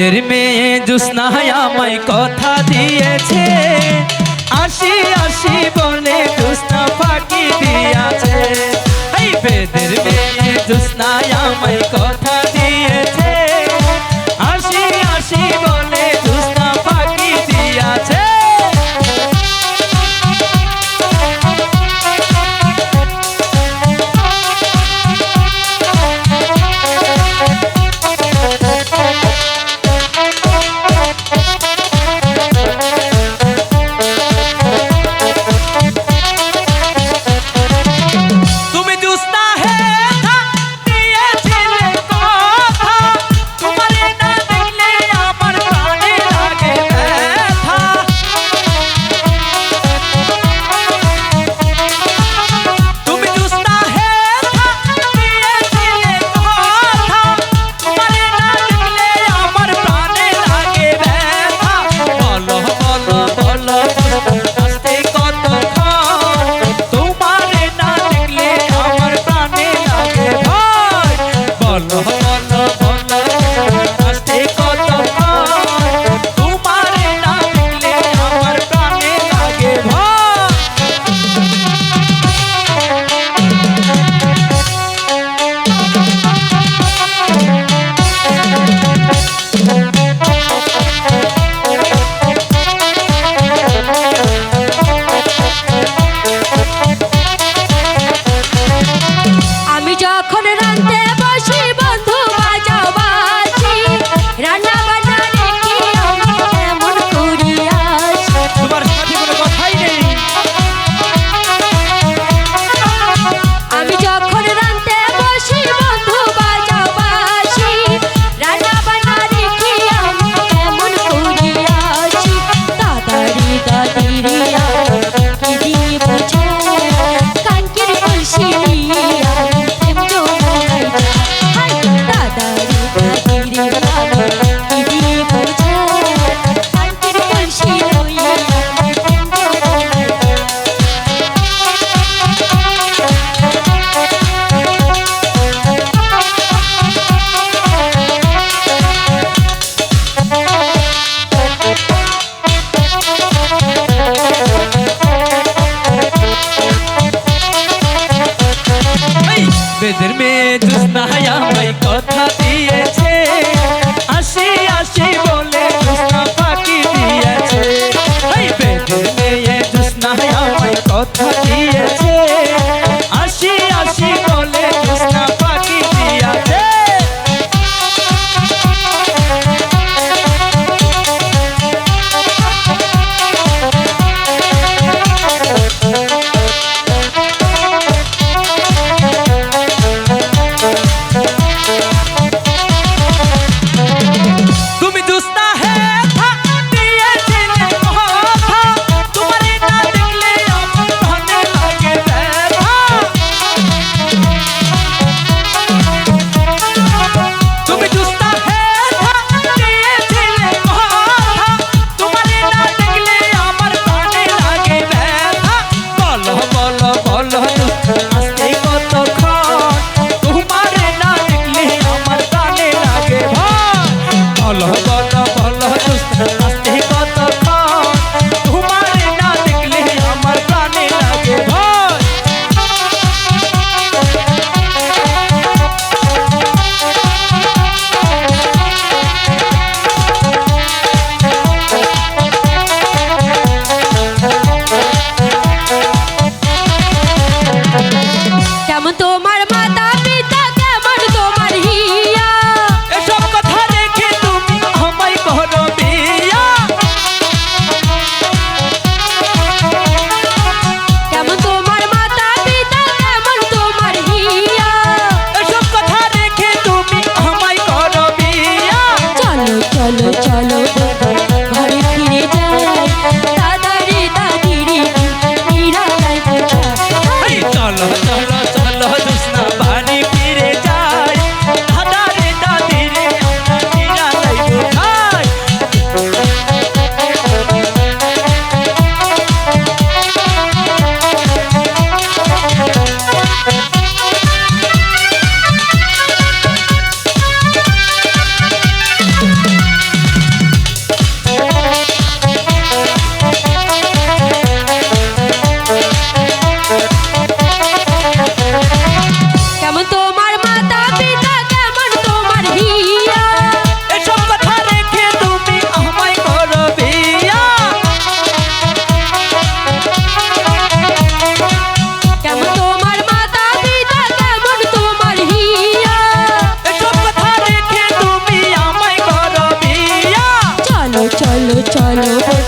বেদের মেয়ে জুসনায় আমায় কথা দিয়েছে। আসি meterme love. new phone.